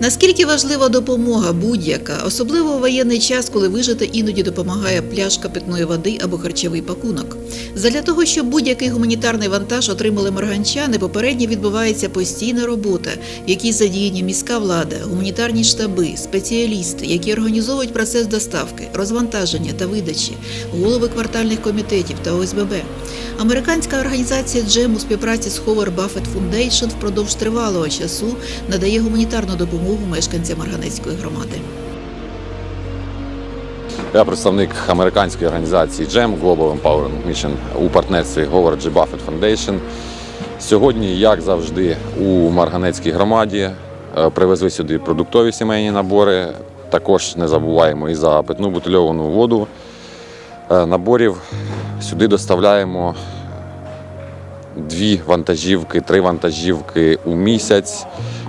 Наскільки важлива допомога будь-яка, особливо у воєнний час, коли вижити іноді допомагає пляшка питної води або харчовий пакунок. Задля того, щоб будь-який гуманітарний вантаж отримали марганчани, попередньо відбувається постійна робота, в якій задіяні міська влада, гуманітарні штаби, спеціалісти, які організовують процес доставки, розвантаження та видачі, голови квартальних комітетів та ОСББ. Американська організація Джем у співпраці з Howard Buffett Foundation впродовж тривалого часу надає гуманітарну допомогу мешканцям Марганецької громади. Я представник американської організації GEM Global Empowerment Mission у партнерстві Howard G. Buffett Foundation. Сьогодні, як завжди, у Марганецькій громаді е, привезли сюди продуктові сімейні набори. Також не забуваємо і за питну бутильовану воду. Е, Наборів сюди доставляємо дві вантажівки, три вантажівки у місяць,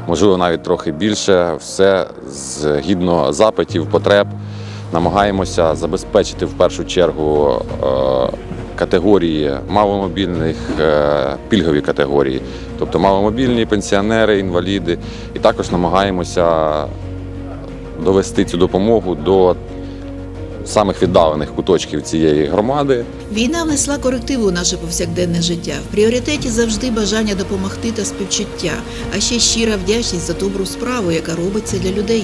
можливо, навіть трохи більше. Все згідно запитів, потреб. Намагаємося забезпечити в першу чергу е, категорії маломобільних, е, пільгові категорії, тобто маломобільні пенсіонери, інваліди. І також намагаємося довести цю допомогу до самих віддалених куточків цієї громади. Війна внесла корективи у наше повсякденне життя. В пріоритеті завжди бажання допомогти та співчуття, а ще щира вдячність за добру справу, яка робиться для людей.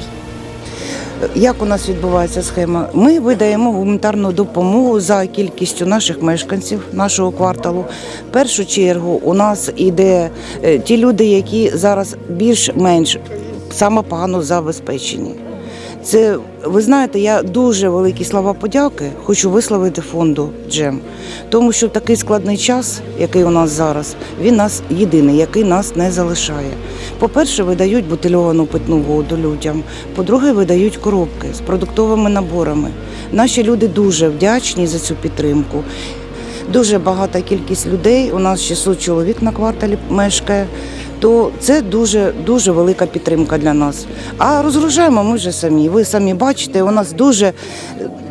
Як у нас відбувається схема? Ми видаємо гуманітарну допомогу за кількістю наших мешканців нашого кварталу. В першу чергу у нас іде е, ті люди, які зараз більш-менш саме погано забезпечені. Це ви знаєте, я дуже великі слова подяки хочу висловити фонду Джем, тому що такий складний час, який у нас зараз, він нас єдиний, який нас не залишає. По-перше, видають бутильовану питну воду людям. По-друге, видають коробки з продуктовими наборами. Наші люди дуже вдячні за цю підтримку. Дуже багата кількість людей. У нас 600 чоловік на кварталі мешкає. То це дуже дуже велика підтримка для нас. А розгружаємо ми вже самі. Ви самі бачите, у нас дуже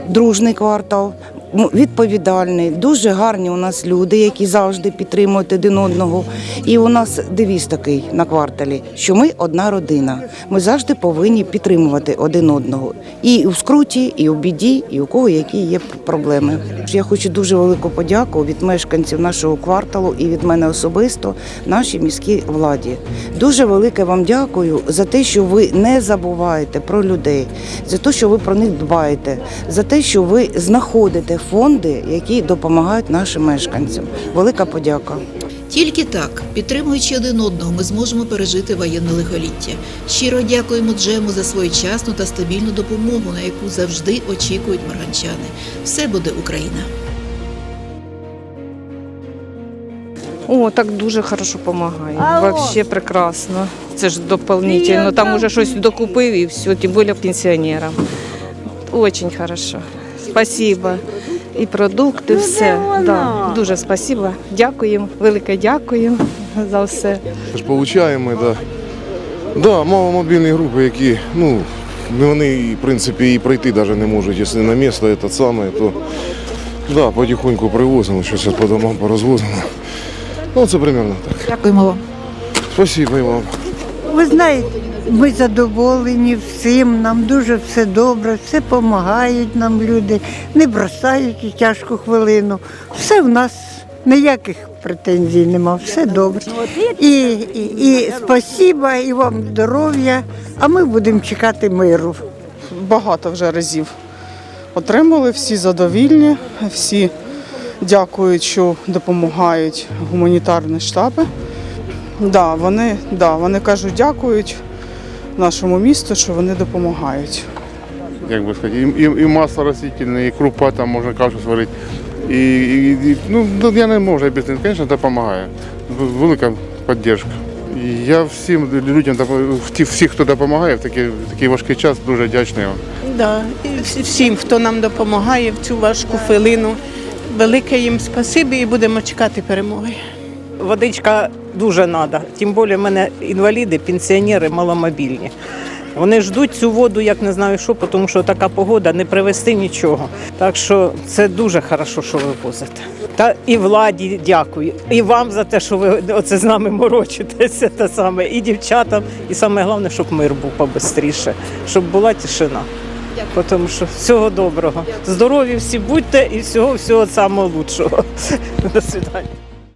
дружний квартал, відповідальний, дуже гарні у нас люди, які завжди підтримують один одного. І у нас девіз такий на кварталі, що ми одна родина. Ми завжди повинні підтримувати один одного. І в скруті, і у біді, і у кого які є проблеми. Я хочу дуже велику подяку від мешканців нашого кварталу і від мене особисто нашій міській владі. Дуже велике вам дякую за те, що ви не забуваєте про людей, за те, що ви про них дбаєте, за те, що ви знаходите фонди, які допомагають нашим мешканцям. Велика подяка. Тільки так, підтримуючи один одного, ми зможемо пережити воєнне лихоліття. Щиро дякуємо Джему за своєчасну та стабільну допомогу, на яку завжди очікують марганчани. Все буде Україна. О, так дуже хорошо допомагає. Вообще прекрасно. Це ж дополнительно. Там уже щось докупив і все, тим більше пенсіонерам. Очень хорошо. Спасибо. І продукти, все. Да, дуже спасибо. Дякуємо, велике дякую за все. Ж получаємо, да. Да, маломобільні групи, які, ну, вони, в принципі, і пройти навіть не можуть, якщо на місце це саме, то да, потихоньку привозимо, що зараз по домам порозвозимо. Ну, це примерно так. Дякуємо вам. Спасибо і вам. Ви знаєте, ми задоволені всім, нам дуже все добре, все допомагають нам люди, не бросають у тяжку хвилину. Все в нас ніяких претензій нема, все добре. І, і, і спасіба, і вам здоров'я, а ми будемо чекати миру. багато вже разів отримали, всі задовільні, всі дякують, що допомагають гуманітарні штаби. Да, вони, да, вони кажуть, дякують нашому місту, що вони допомагають. як би сказати, і, і, і масло растительне, і крупа, там можна кашу сварити. І, і, і, ну, ну, я не можу них, звісно, допомагає. Велика підтримка. Я всім людям, всіх, хто допомагає в такий, такий важкий час, дуже вдячний вам. Да, і всім, хто нам допомагає в цю важку хвилину. Велике їм спасибі і будемо чекати перемоги. Водичка дуже треба. Тим більше в мене інваліди, пенсіонери маломобільні. Вони ждуть цю воду, як не знаю що, тому що така погода не привезти нічого. Так що це дуже добре, що ви возите. Та і владі дякую. І вам за те, що ви оце з нами морочитеся, те саме, і дівчатам. І саме головне, щоб мир був побистріше, щоб була тишина. Дякую. Тому що всього доброго. Здорові всі будьте і всього всього самого лучшого. До свидання.